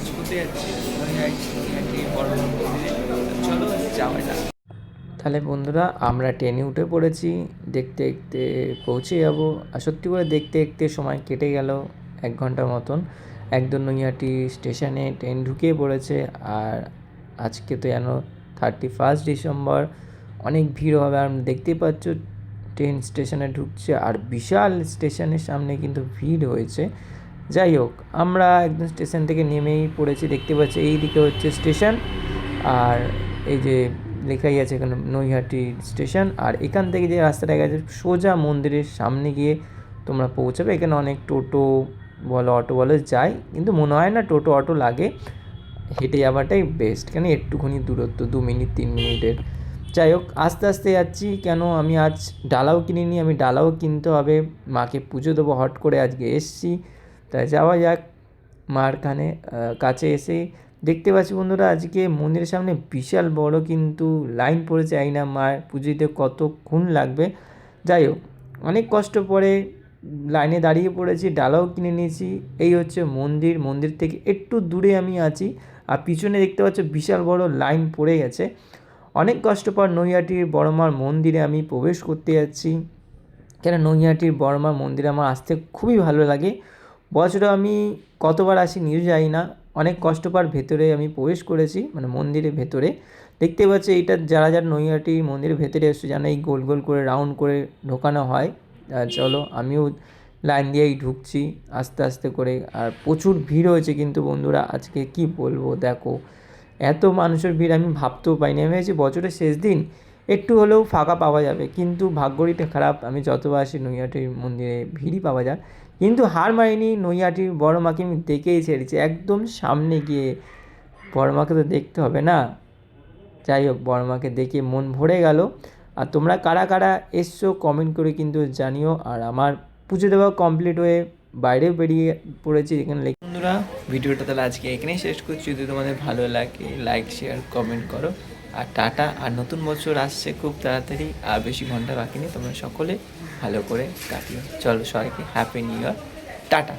কাজ করতে যাচ্ছি বড় চলো যাওয়া যাক। তাহলে বন্ধুরা, আমরা ট্রেনে উঠে পড়েছি। দেখতে দেখতে পৌঁছে যাব। আর সত্যি করে দেখতে দেখতে সময় কেটে গেল এক ঘণ্টার মতন। একদম নৈহাটি স্টেশনে ট্রেন ঢুকিয়ে পড়েছে। আর আজকে তো যেন থার্টি ফার্স্ট ডিসেম্বর। অনেক ভিড় হবে। আর দেখতেই পাচ্ছ, ট্রেন স্টেশনে ঢুকছে। আর বিশাল স্টেশনের সামনে কিন্তু ভিড় হয়েছে। যাই হোক, আমরা একদম স্টেশন থেকে নেমেই পড়েছি, দেখতে পাচ্ছি এই দিকে হচ্ছে স্টেশন, আর এই যে লেখাই আছে এখানে নৈহাটি স্টেশন, আর এখান থেকে যে রাস্তাটা গেছে সোজা মন্দিরের সামনে গিয়ে তোমরা পৌঁছাবে। এখানে অনেক টোটো বলো, অটো বলো যায় কিন্তু মনে হয় না টোটো, অটো লাগে। হেঁটে যাওয়াটাই বেস্ট কেন একটুখানি দূরত্ব, দু মিনিট, তিন মিনিটের। যাই হোক, আস্তে আস্তে যাচ্ছি, কেন আমি আজ ডালাও কিনিনি, আমি ডালাও কিনতে হবে, মাকে পুজো দেবো, হট করে আজকে এসছি। তাই যাওয়া যাক মার কানে কাছে এসে দেখতে পাচ্ছি বন্ধুরা আজকে মন্দিরের সামনে বিশাল বড় কিন্তু লাইন পড়েছে এই না মার পুজো দিতে কতক্ষণ লাগবে। যাই হোক, অনেক কষ্ট পরে লাইনে দাঁড়িয়ে পড়েছি, ডালাও কিনে নিয়েছি। এই হচ্ছে মন্দির মন্দির থেকে একটু দূরে আমি আছি আর পিছনে দেখতে পাচ্ছ বিশাল বড় লাইন পড়ে গেছে। অনেক কষ্ট পর নৈহাটির বড়মার মন্দিরে আমি প্রবেশ করতে যাচ্ছি। কেন নৈহাটির বড়মা মন্দিরে আমার আসতে খুবই ভালো লাগে। বছরে আমি কতবার আসি নিজে যাই না। অনেক কষ্ট পার ভেতরে আমি প্রবেশ করেছি মানে মন্দিরের ভেতরে। দেখতে পাচ্ছি এটা যারা যারা নৈহাটি মন্দিরের ভেতরে এসছে জানো এই গোল গোল করে রাউন্ড করে ঢোকানো হয়। আর চলো, আমিও লাইন দিয়েই ঢুকছি আস্তে আস্তে করে। আর প্রচুর ভিড় হয়েছে কিন্তু বন্ধুরা, আজকে কি বলব, দেখো। এত মানুষের ভিড় আমি ভাবতেও পাইনি আমি ভেবেছি বছরের শেষ দিন একটু হলেও ফাঁকা পাওয়া যাবে। কিন্তু ভাগ্যরিটা খারাপ, আমি যতবার আসি নৈহাটির মন্দিরে ভিড়ই পাওয়া যায়। কিন্তু হার মারিনি নৈহাটির বড় মাকে আমি দেখেই ছেড়েছি। একদম সামনে গিয়ে বড় মাকে তো দেখতে হবে না। যাই হোক, বড় মাকে দেখে মন ভরে গেল। আর তোমরা কারা কারা এসছো কমেন্ট করে কিন্তু জানিও। আর আমার পুজো দেওয়া কমপ্লিট হয়ে বাইরে বেরিয়ে পড়েছি এখানে বন্ধুরা, ভিডিওটা তাহলে আজকে এখানেই শেষ করছি। যদি তোমাদের ভালো লাগে লাইক শেয়ার কমেন্ট করো। আর টাটা। আর নতুন বছর আসছে খুব তাড়াতাড়ি, আর বেশি ঘণ্টা বাকি নেই, তোমরা সকলে ভালো করে কাটিও। চলো সবাইকে হ্যাপি নিউ ইয়ার টাটা।